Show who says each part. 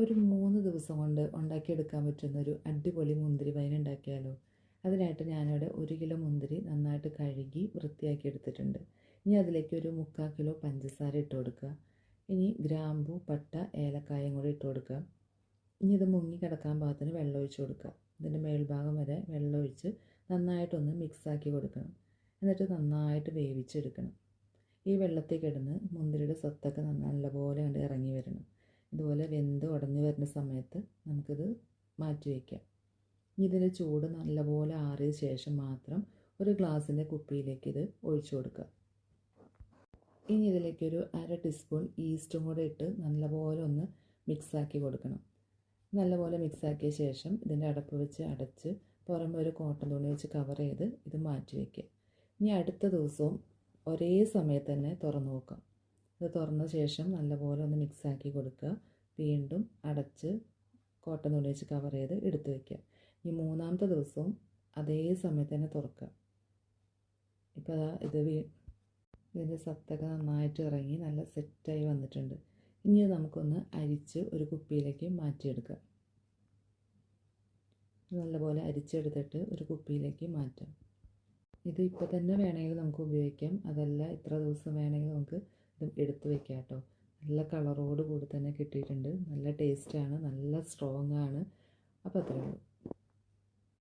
Speaker 1: ഒരു മൂന്ന് ദിവസം കൊണ്ട് ഉണ്ടാക്കിയെടുക്കാൻ പറ്റുന്ന ഒരു അടിപൊളി മുന്തിരി വൈൻ ഉണ്ടാക്കിയാലോ? അതിനായിട്ട് ഞാനിവിടെ ഒരു കിലോ മുന്തിരി നന്നായിട്ട് കഴുകി വൃത്തിയാക്കി എടുത്തിട്ടുണ്ട്. ഇനി അതിലേക്ക് ഒരു മുക്കാൽ കിലോ പഞ്ചസാര ഇട്ട് കൊടുക്കുക. ഇനി ഗ്രാമ്പു പട്ട ഏലക്കായും കൂടി ഇട്ട് കൊടുക്കുക. ഇനി ഇത് മുങ്ങി കിടക്കാൻ പാകത്തിന് വെള്ളം ഒഴിച്ച് കൊടുക്കുക. ഇതിന്റെ മേൽഭാഗം വരെ വെള്ളം ഒഴിച്ച് നന്നായിട്ടൊന്ന് മിക്സാക്കി കൊടുക്കണം. എന്നിട്ട് നന്നായിട്ട് വേവിച്ചെടുക്കണം. ഈ വെള്ളത്തിൽ കിടന്ന് മുന്തിരിയുടെ സത്തൊക്കെ നല്ലപോലെ കണ്ട് ഇറങ്ങി വരണം. ഇതുപോലെ വെന്ത് ഉടഞ്ഞു വരുന്ന സമയത്ത് നമുക്കിത് മാറ്റി വയ്ക്കാം. ഇനി ഇതിന്റെ ചൂട് നല്ലപോലെ ആറിയ ശേഷം മാത്രം ഒരു ഗ്ലാസിന്റെ കുപ്പിയിലേക്ക് ഇത് ഒഴിച്ചു കൊടുക്കുക. ഇനി ഇതിലേക്കൊരു അര ടീസ്പൂൺ ഈസ്റ്റും കൂടെ ഇട്ട് നല്ലപോലെ ഒന്ന് മിക്സാക്കി കൊടുക്കണം. നല്ലപോലെ മിക്സാക്കിയ ശേഷം ഇതിന്റെ അടപ്പ് വെച്ച് അടച്ച് പുറമെ ഒരു കോട്ടൺ തുണി വെച്ച് കവർ ചെയ്ത് ഇത് മാറ്റി വയ്ക്കുക. ഇനി അടുത്ത ദിവസവും ഒരേ സമയത്ത് തന്നെ തുറന്നു നോക്കാം. ഇത് തുറന്ന ശേഷം നല്ലപോലെ ഒന്ന് മിക്സാക്കി കൊടുക്കുക. വീണ്ടും അടച്ച് കോട്ടൺ തുണി വെച്ച് കവർ ചെയ്ത് എടുത്തു വയ്ക്കുക ഈ മൂന്നാമത്തെ ദിവസവും അതേ സമയത്ത് തന്നെ തുറക്കുക. ഇപ്പോൾ ഇത് വീ ഇതിന്റെ സത്തൊക്കെ നന്നായിട്ട് ഇറങ്ങി നല്ല സെറ്റായി വന്നിട്ടുണ്ട്. ഇനി നമുക്കൊന്ന് അരിച്ച് ഒരു കുപ്പിയിലേക്ക് മാറ്റിയെടുക്കാം നല്ലപോലെ അരിച്ചെടുത്തിട്ട് ഒരു കുപ്പിയിലേക്ക് മാറ്റാം. ഇത് ഇപ്പോൾ തന്നെ വേണമെങ്കിൽ നമുക്ക് ഉപയോഗിക്കാം. അതല്ല ഇത്ര ദിവസം വേണമെങ്കിൽ നമുക്ക് എടുത്ത് വെക്കുക കേട്ടോ നല്ല കളറോട് കൂടി തന്നെ കിട്ടിയിട്ടുണ്ട്. നല്ല ടേസ്റ്റാണ് നല്ല സ്ട്രോങ് ആണ്. അപ്പോൾ അത്രയേ ഉള്ളൂ.